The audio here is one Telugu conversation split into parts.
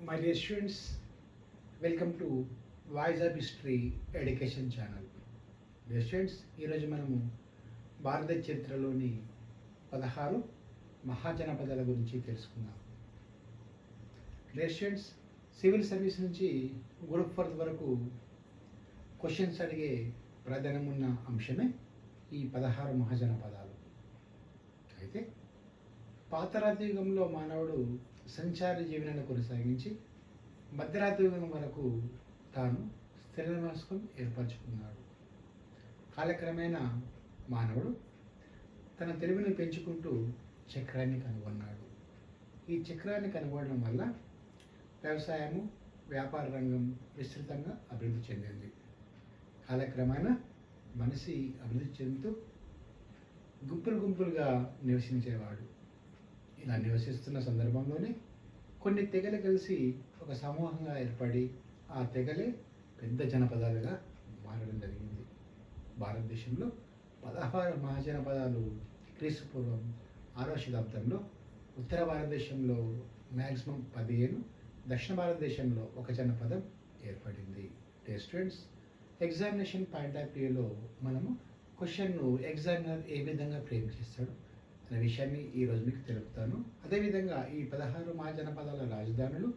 My dear students welcome to voice of history education channel dear students ఈరోజు మనము భారత చరిత్రలోని పదహారు మహాజనపదాల గురించి తెలుసుకుందాం. డియర్ స్టూడెంట్స్ సివిల్ సర్వీస్ నుంచి గ్రూప్ ఫోర్త్ వరకు క్వశ్చన్స్ అడిగే ప్రాధాన్యం ఉన్న అంశమే ఈ పదహారు మహాజనపదాలు పాతరాతి యుగంలో మానవుడు సంచార జీవనాన్ని కొనసాగించి మధ్యరాత్రి యుగం వరకు తాను స్థిర నివాసం ఏర్పరచుకున్నాడు. కాలక్రమేణా మానవుడు తన తెలివిని పెంచుకుంటూ చక్రాన్ని కనుగొన్నాడు. ఈ చక్రాన్ని కనుగొనడం వల్ల వ్యవసాయము వ్యాపార రంగం విస్తృతంగా అభివృద్ధి చెందింది. కాలక్రమేణా మనిషి అభివృద్ధి చెందుతూ గుంపులు గుంపులుగా నివసించేవాడు. ఇలా నివసిస్తున్న సందర్భంలోనే కొన్ని తెగలు కలిసి ఒక సమూహంగా ఏర్పడి ఆ తెగలే పెద్ద జనపదాలుగా మారడం జరిగింది. భారతదేశంలో పదహారు మహాజనపదాలు క్రీస్తు పూర్వం ఆరో శతాబ్దంలో ఉత్తర భారతదేశంలో మ్యాక్సిమం పదిహేను దక్షిణ భారతదేశంలో ఒక జనపదం ఏర్పడింది. స్టూడెంట్స్ ఎగ్జామినేషన్ పాయింట్ ఆఫ్ వ్యూలో మనము క్వశ్చన్ను ఎగ్జామినర్ ఏ విధంగా ఫ్రేమ్ చేస్తాడు? అనే విషయాన్ని ఈరోజు మీకు తెలుపుతాను. అదేవిధంగా ఈ పదహారు మహాజనపదాల రాజధానులు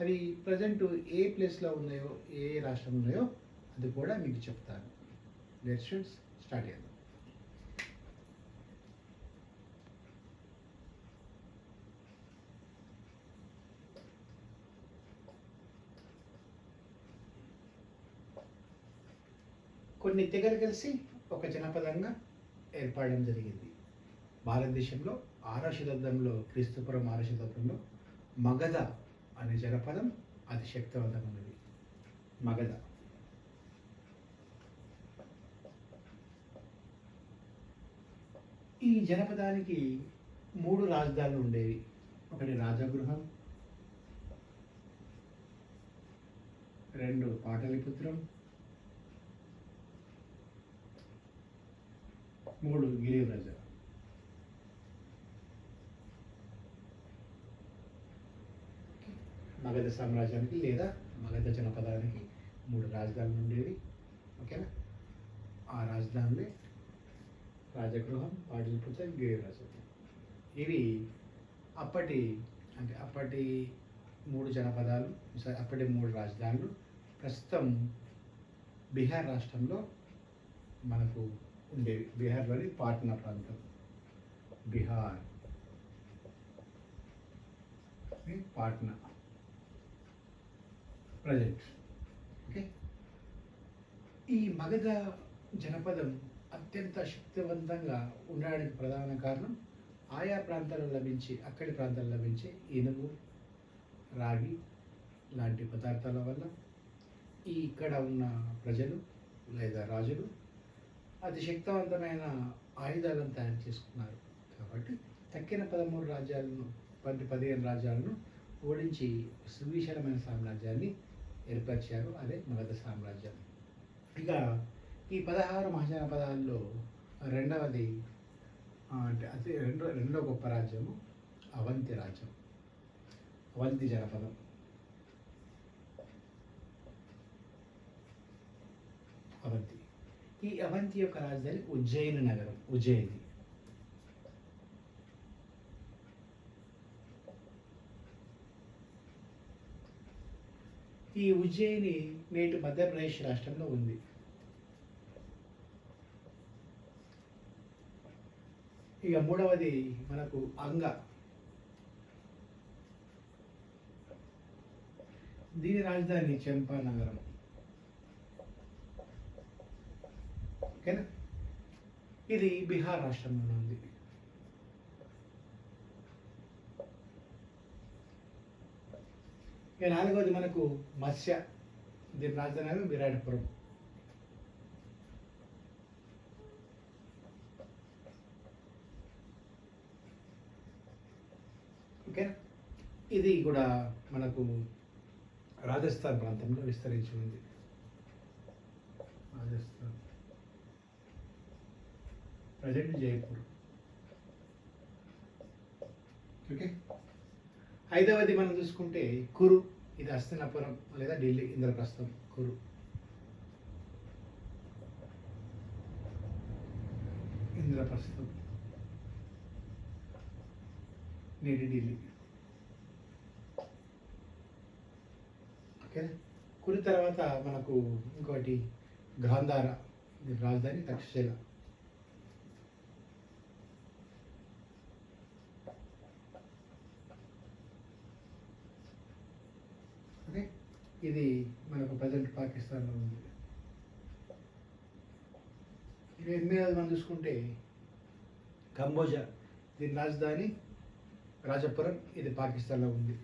అవి ప్రజెంట్ ఏ ప్లేస్లో ఉన్నాయో ఏ రాష్ట్రంలో ఉన్నాయో అది కూడా మీకు చెప్తాను. లెట్ స్టూడెంట్స్ స్టార్ట్ చేద్దాం కొన్ని తెగలు కలిసి ఒక జనపదంగా ఏర్పడడం జరిగింది. భారతదేశంలో ఆరో శతాబ్దంలో క్రీస్తుపురం ఆరో శతాబ్దంలో మగధ అనే జనపదం అతి శక్తివంతమైనది మగధ. ఈ జనపదానికి మూడు రాజధానులు ఉండేవి. ఒకటి రాజగృహం రెండు పాటలిపుత్రం మూడు గిరివ్రజ. మగధ సామ్రాజ్యానికి లేదా మగధ జనపదానికి మూడు రాజధానులు ఉండేవి. ఓకేనా? ఆ రాజధానులే రాజగృహం పాటలిపుత్రం గిరిరాజు ఇవి అప్పటి అంటే అప్పటి మూడు జనపదాలు సారీ అప్పటి మూడు రాజధానులు. ప్రస్తుతం బీహార్ రాష్ట్రంలో మనకు ఉండేవి. బీహార్లోని పాట్నా ప్రాంతం. బీహార్. పాట్నా. ప్రజెంట్. ఓకే. ఈ మగధ జనపదం అత్యంత శక్తివంతంగా ఉండడానికి ప్రధాన కారణం ఆయా ప్రాంతాల్లో లభించి అక్కడి ప్రాంతాల్లో లభించే ఇనుము రాగి లాంటి పదార్థాల వల్ల ఈ ఇక్కడ ఉన్న ప్రజలు లేదా రాజులు అతి శక్తివంతమైన ఆయుధాలను తయారు చేసుకున్నారు. కాబట్టి తక్కిన పదమూడు రాజ్యాలను పది పదిహేను రాజ్యాలను ఓడించి సువిశాలమైన సామ్రాజ్యాన్ని ఏర్పరిచారు అదే మగధ సామ్రాజ్యం. ఇక ఈ పదహారు మహాజనపదాల్లో రెండవది అంటే అతి రెండో రెండో గొప్ప రాజ్యము అవంతి రాజ్యం. అవంతి జనపదం. అవంతి. ఈ అవంతి యొక్క రాజధాని ఉజ్జయిని నగరం ఉజ్జయిని. ఈ ఉజ్జయిని నేటి మధ్యప్రదేశ్ రాష్ట్రంలో ఉంది. ఇక మూడవది మనకు అంగ. దీని రాజధాని చంపా నగరం. ఓకేనా? ఇది బీహార్ రాష్ట్రంలో ఉంది. ఇక నాలుగోది మనకు మత్స్య. దీని రాజధాని విరాటపురం. ఓకే ఇది కూడా మనకు రాజస్థాన్ ప్రాంతంలో విస్తరించి ఉంది. రాజస్థాన్. ప్రజెంట్ జైపూర్. ఓకే? ఐదవది మనం చూసుకుంటే కురు ఇది హస్తినాపురం లేదా ఢిల్లీ ఇంద్రప్రస్థం కురు. ఇంద్రప్రస్థం. నేటి ఢిల్లీ. ఓకే? కురి తర్వాత మనకు ఇంకోటి గాంధార రాజధాని తక్షశిల ఓకే ఇది మనకు ప్రజెంట్ పాకిస్తాన్లో ఉంది. ఇక మనం చూసుకుంటే కంబోజా దీని రాజధాని రాజపురం ఇది పాకిస్తాన్లో ఉంది.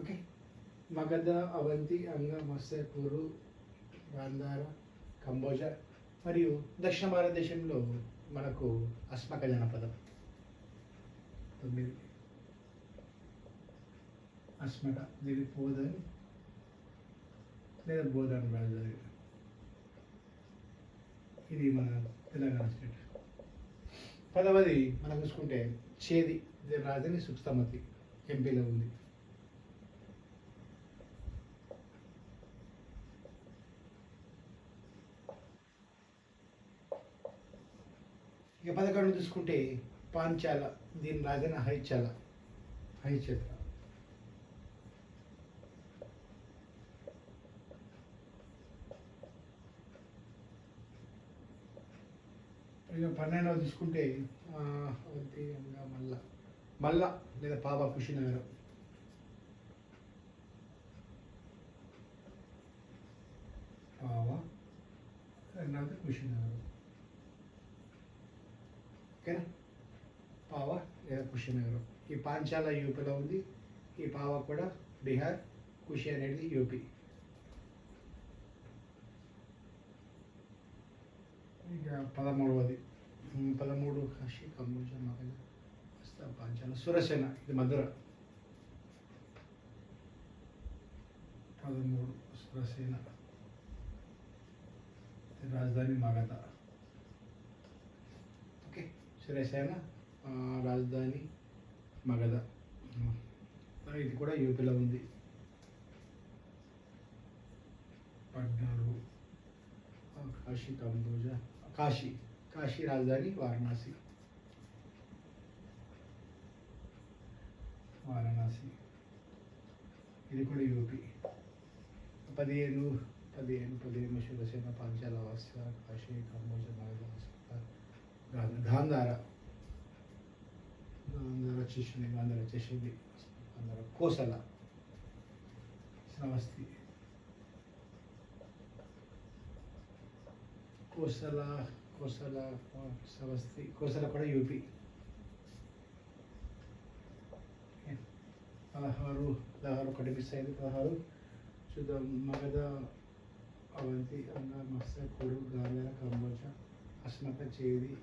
ఓకే. మగధ అవంతి అంగ మత్స్యకూరు గాంధార కంబోజా మరియు దక్షిణ భారతదేశంలో మనకు అస్మక జనపదం. తొమ్మిది. అస్మక దీని పోదని లేదా బోధన్ రాజధాని. ఇది మన తెలంగాణ స్టేట్. పదవది మనం చూసుకుంటే చేది. దీని రాజధాని సుక్స్తమతి ఎంపీలో ఉంది. ఇక పదకొండు చూసుకుంటే పాంచాల దీని రాజన హైచాల హైచత్ర ఇక పన్నెండవ చూసుకుంటే ఆ, అవంతి మల్ల మల్ల లేదా పాప కుషినగరం పావ రెండవది కుషినగరం ఓకేనా? పావ కుషినగరం ఈ పాంచాల యూపీలో ఉంది. ఈ పావ కూడా బీహార్ కుషి అనేది యూపీ. ఇక పదమూడవది. పదమూడు కాశీ కంబోజ మగధ వస్తా పాంచాల సురసేన ఇది మధుర. పదమూడు సురసేన. రాజధాని మగధ. ఓకే రాజధాని మగధ. ఇది కూడా యూపీలో ఉంది. పద్నాలుగు. కాశీ కంబోజ కాశీ కాశీ రాజధాని వారణాసి. వారణాసి. ఇది కూడా యూపీ. పదిహేను పదిహేను పదిహేను శివసేన పాంచాల వాస్య కాశీ కంబోజ మగధ గాంధార గాంధార వచ్చేసింది గాంధార వచ్చేసింది గాంధార కోసల. శ్రవస్తి కోసల కోసల శ్రవస్తి కోసల కూడా యూపీ. పదహారు పదహారు ఒకటి మిస్ అయింది. పదహారు. చూద్దాం. మగధ అవంతి అంగ మత్స్య కొడు గాంధార కంబోజ అస్మత చేది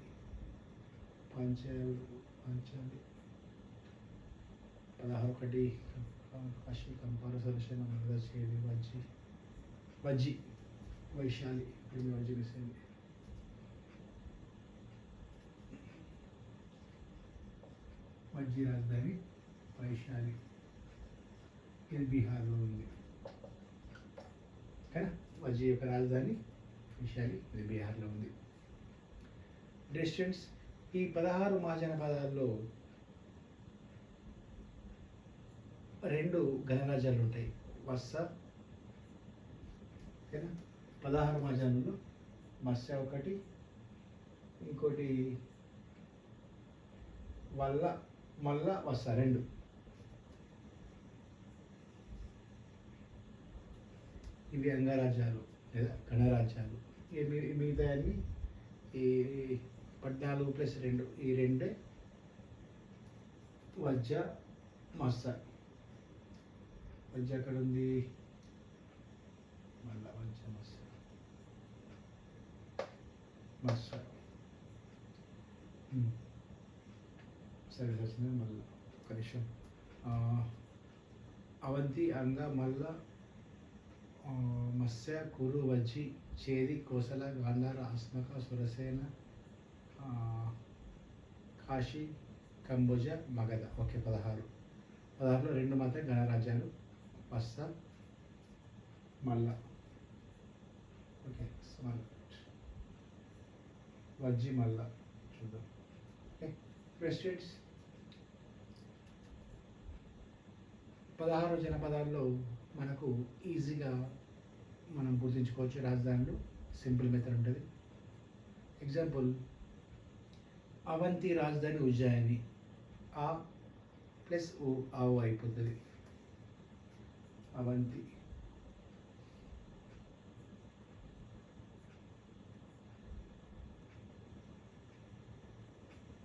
పంచాలు పంచాలి పదహారు ఒకటి కాశీ కంపార సరసన మగధ చేది వజ్జి వజ్జి వైశాలి ఇప్పుడు వజ్జి వేసేది వజ్జి రాజధాని వైశాలి ఇది బీహార్లో ఉంది కానీ వజ్జి యొక్క రాజధాని వైశాలి ఇది బీహార్లో ఉంది డిస్టెన్స్ ఈ పదహారు మహాజనపదాల్లో రెండు గణరాజ్యాలు ఉంటాయి. వత్స ఓకేనా? పదహారు మహాజనులు మత్స్య ఒకటి ఇంకోటి వల్ల మల్ల వత్స రెండు. ఇవి అంగరాజ్యాలు లేదా గణరాజ్యాలు. ఈ మిగతా అన్ని ఈ పద్నాలుగు ప్లస్ రెండు ఈ రెండే వజ్జ మస్స వజ్జ ఎక్కడ ఉంది మళ్ళా వజ్జ మస్స మస్స సరే వచ్చింది మళ్ళీ ఒక నిమిషం. అవంతి అంగ మల్ల మత్స్య కురు వజ్జి చేది కోసల గాంధార అస్మక సురసేన కాశీ కంబోజ మగధ. ఓకే పదహారు. పదహారులో రెండు మాత్రం గణరాజ్యాలు. పస్సా మల్ల. ఓకే వజ్జి మల్ల. చూద్దాం. ఓకే ప్రెసిడెంట్స్ పదహారు జనపదాల్లో మనకు ఈజీగా మనం గుర్తుంచుకోవచ్చు రాజధానులు. సింపుల్ మెథడ్ ఉంటుంది. ఎగ్జాంపుల్ అవంతి రాజధాని ఉజ్జాయిని. ఆ ప్లస్ ఓ ఆవు అయిపోతుంది. అవంతి.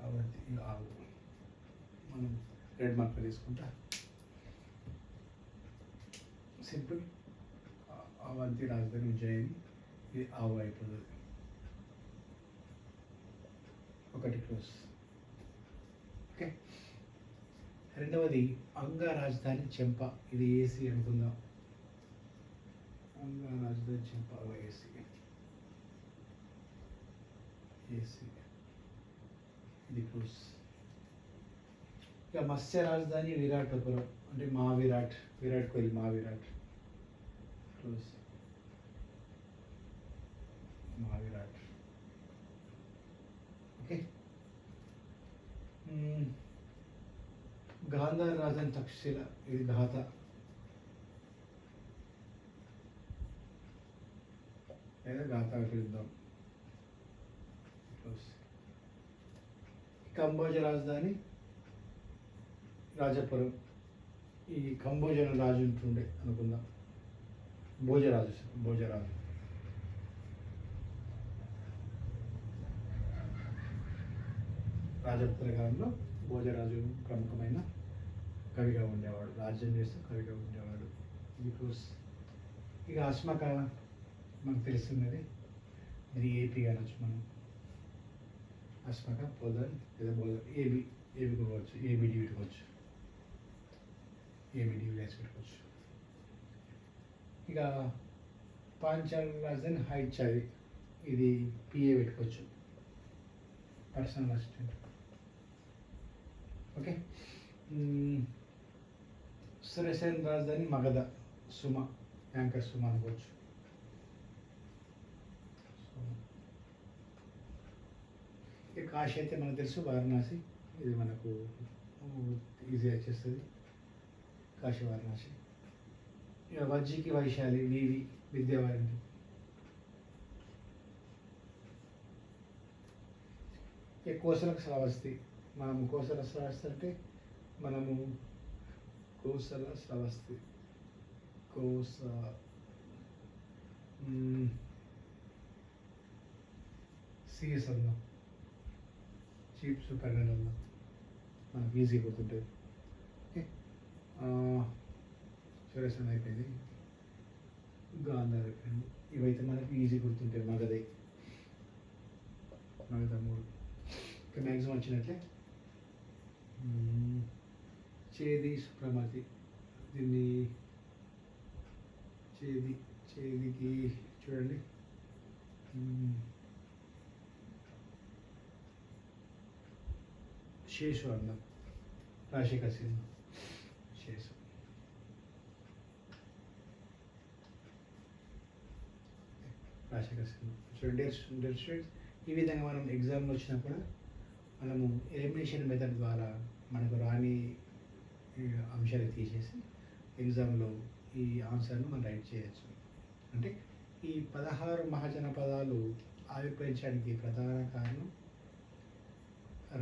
అవంతి ఆవు మనం రెడ్ మార్క్ తీసుకుంటా సింపుల్ అవంతి రాజధాని ఉజ్జయిని ఇది ఆవు అయిపోతుంది. ఒకటి క్లోజ్. ఓకే? రెండవది అంగ రాజధాని చెంప. ఇది ఏసీ అనుకుందాం. అంగ రాజధాని చెంప ఏసీ ఏసీ ఇది క్లోజ్. ఇక మత్స్య రాజధాని విరాటపురం. అంటే మా విరాట్ విరాట్ కోహ్లీ మా విరాట్ క్లోజ్. మా విరాట్ ఓకే మ్మ్. గాంధార్ రాజధాని తక్షశిల ఇది ఘాత లేదా ఘాత పిలుద్దాం. కంబోజ రాజధాని రాజపురం. ఈ కంబోజన రాజు ఉంటుండే అనుకుందాం. భోజరాజు భోజరాజు. రాజపుత్ర కాలంలో భోజరాజు ప్రముఖమైన కవిగా ఉండేవాడు రాజ్యం చేస్తూ కవిగా ఉండేవాడు. బికాస్ ఇక అస్మక మనకు తెలుస్తున్నది ఇది ఏపీ అనొచ్చు మనం అస్మక పోదన్ లేదా బోధన్ ఏబి ఏబి కావచ్చు ఏబిడి పెట్టుకోవచ్చు. ఏబిడి వేసి పెట్టుకోవచ్చు. ఇక పాంచాల్ రాజధాని హైట్ చది ఇది పిఏ పెట్టుకోవచ్చు. Personal assistant. Okay. Surasen Surasen రాజధాని మగధ సుమ యాంకర్ సుమ అనుకోవచ్చు. ఇక కాశీ అయితే మనకు తెలుసు వారణాసి. ఇది మనకు ఈజీ వచ్చేస్తుంది. కాశీ వారణాసి. ఇక వజ్జికి వైశాలి వివి విద్యావారిని ఇక కోసలకు శ్రావస్తి. మనము కోసల శ్రావస్తి అంటే మనము కోసల శ్రావస్తి కోస సిఎస్ అన్నా చీఫ్ సూపరింటెండెంట్ అన్నా. మనకు ఈజీ గుర్తుంటుంది ఓకే. సురేషన్ అయిపోయింది. గాంధార్ అయిపోయింది. ఇవైతే మనకి ఈజీ గుర్తుంటాయి మగధై. మగధ మూడు. ఇంకా మ్యాక్సిమం వచ్చినట్లే. చేది సుప్రమతి దీన్ని చేది చేదికి చూడండి. శేషు అందం రాశిక సినిమా శేషు. రాశిక సినిమా చూడండి డెర్ స్టూడెంట్స్ ఈ విధంగా మనం ఎగ్జామ్లో వచ్చినప్పుడు మనము ఎలిమినేషన్ మెథడ్ ద్వారా మనకు రాని అంశాలు తీసేసి ఎగ్జామ్లో ఈ ఆన్సర్ను మనం రైట్ చేయొచ్చు. అంటే ఈ పదహారు మహాజన పదాలు ఆవిర్భవించడానికి ప్రధాన కారణం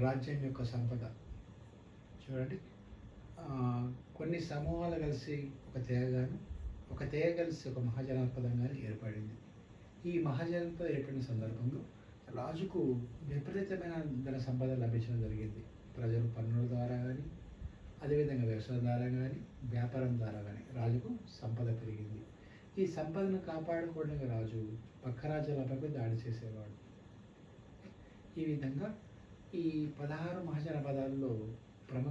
రాజ్యం యొక్క సంపద. చూడండి. కొన్ని సమూహాలు కలిసి ఒక తెగగాను ఒక తెగ కలిసి ఒక మహాజనపదంగా ఏర్పడింది. ఈ మహాజనపద ఏర్పడిన సందర్భంలో రాజుకు విపరీతమైన ధన సంపద లభించడం జరిగింది. ప్రజలు పన్నుల ద్వారా కానీ అదేవిధంగా వ్యవసాయం ద్వారా కానీ వ్యాపారం ద్వారా కానీ రాజుకు సంపద పెరిగింది. ఈ సంపదను కాపాడుకోవడానికి రాజు పక్క రాజ్యాలపై దాడి చేసేవాడు. ఈ విధంగా ఈ పదహారు మహాజనపదాల్లో ప్రముఖ